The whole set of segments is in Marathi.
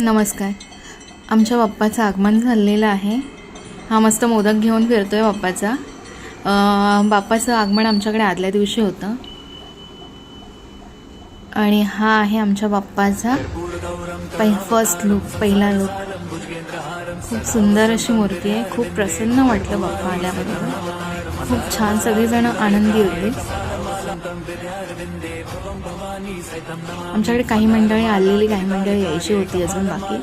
नमस्कार. आमच्या बाप्पाचं आगमन झालेलं आहे. हा मस्त मोदक घेऊन फिरतोय बाप्पाचा. बाप्पाचं आगमन आमच्याकडे आदल्या दिवशी होतं. आणि हा आहे आमच्या बाप्पाचा पहि फर्स्ट लुक पहिला लुक खूप सुंदर अशी मूर्ती आहे. खूप प्रसन्न वाटलं बाप्पा आल्याबरोबर. खूप छान सगळीजणं आनंदी होते. आमच्याकडे काही मंडळी आलेली काही मंडळी यायची होती अजून बाकी.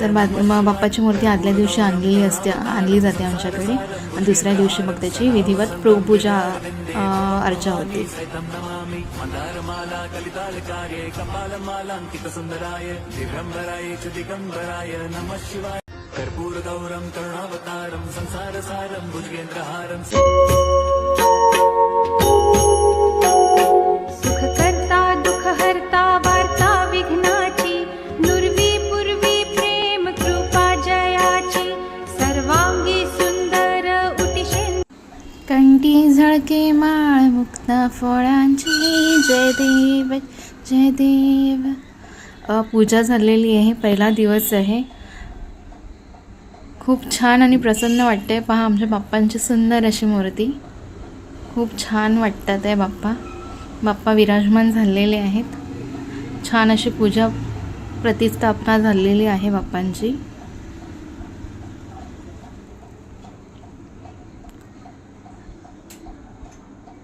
तर बाप्पाची मूर्ती आदल्या दिवशी आणलेली असते आणली जाते आमच्याकडे. आणि दुसऱ्या दिवशी मग त्याची विधिवत पूजा अर्चा होते. सुखकर्ता दुःखहर्ता वार्ता विघ्नाची नुर्वी पूर्वी प्रेम कृपा जयाची सर्वांगी सुंदर उटिशें कंठी झळके माळ मुक्ता फळांची जय देव जय देव. अ, पूजा झालेली आहे पहिला दिवस आहे. खूप छान आणि प्रसन्न वाटते पहा आमच्या बाप्पांची सुंदर अशी मूर्ती. खूप छान वाटतात आहे बाप्पा. बाप्पा विराजमान झालेले आहेत. छान अशी पूजा प्रतिस्थापना झालेली आहे बाप्पांची.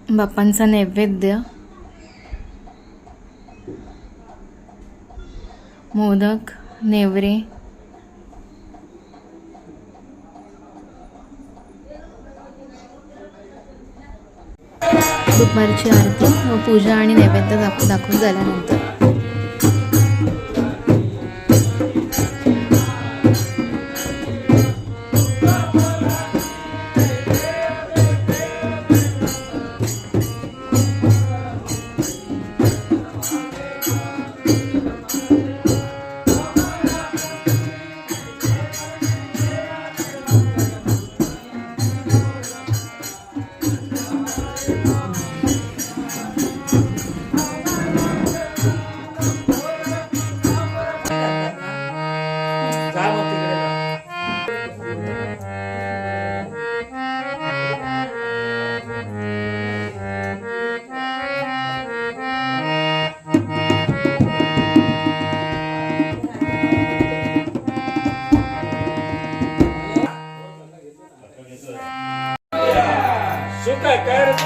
बाप्पांचा नैवेद्य. मोदक नेवरे दुपारची आरती व पूजा आणि नैवेद्य दाखव दाखवून झाल्यानंतर.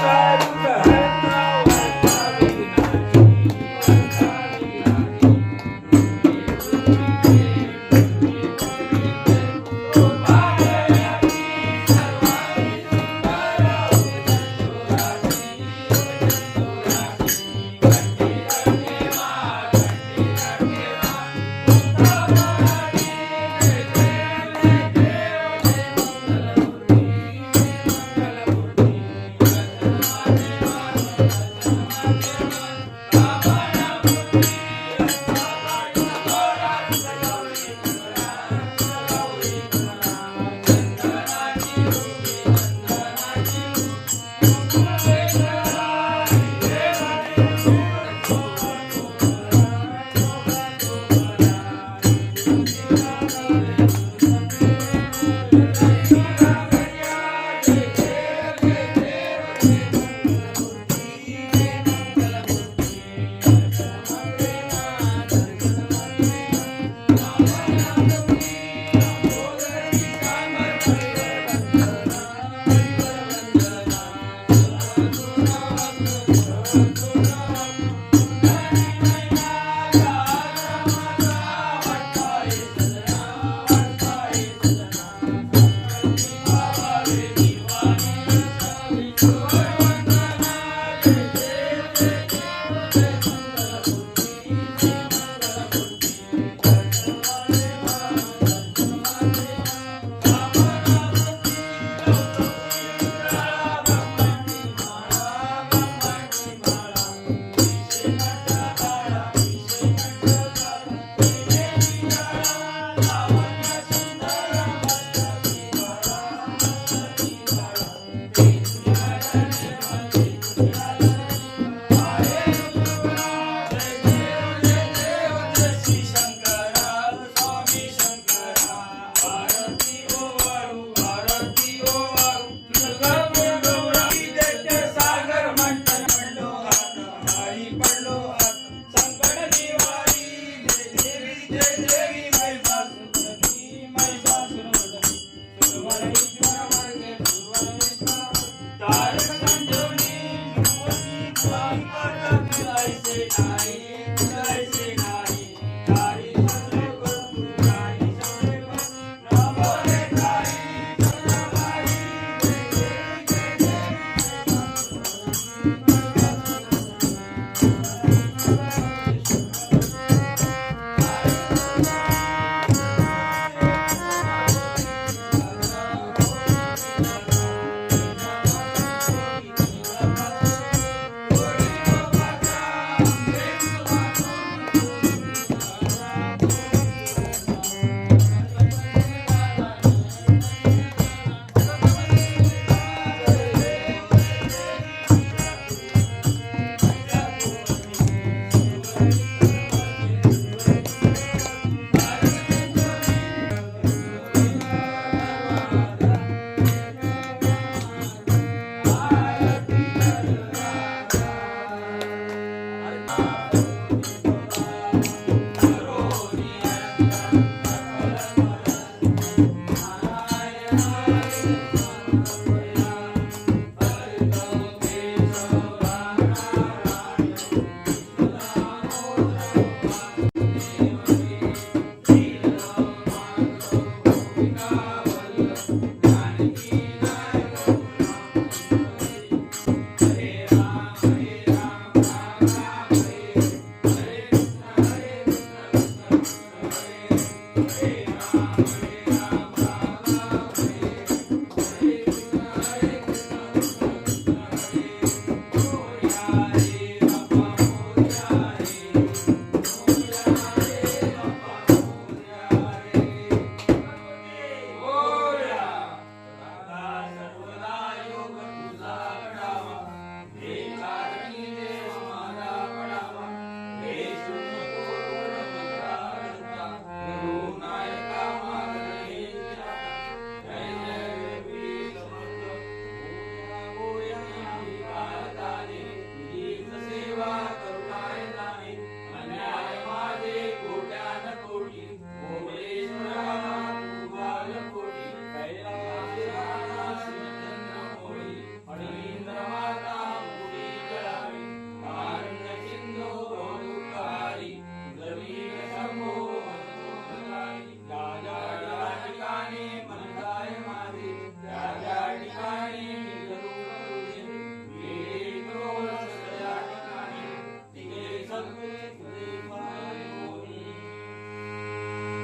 करता Thank you.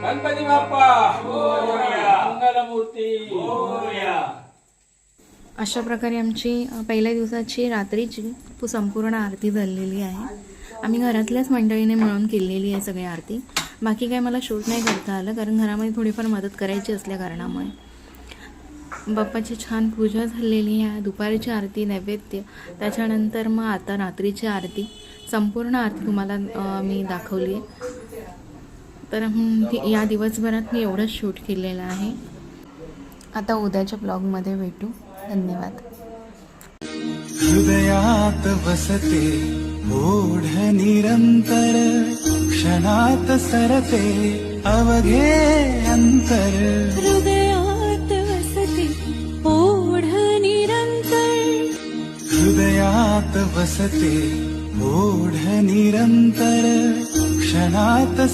गणपती बाप्पा मंगलमूर्ती! अशा प्रकारे आमची पहिल्या दिवसाची रात्रीची पु- संपूर्ण आरती झालेली आहे. आम्ही घरातल्याच मंडळीने मिळून केलेली आहे सगळी आरती. बाकी काय मला शूट नाही करता आलं कारण घरामध्ये थोडीफार मदत करायची असल्या कारणामुळे. बाप्पाची छान पूजा झालेली आहे. दुपारची आरती नैवेद्य. त्याच्यानंतर मग आता रात्रीची आरती. संपूर्ण आरती तुम्हाला मी दाखवली आहे. तर हं, या दिवसभरात मी एवढंच शूट केलेलं आहे. आता उद्याच्या ब्लॉगमध्ये भेटू. धन्यवाद. हृदयात वसते ओढ निरंतर क्षणात सरते अवघे अंतर. हृदयात वसते ओढ निरंतर. हृदयात वसते ओढ निरंतर क्षणात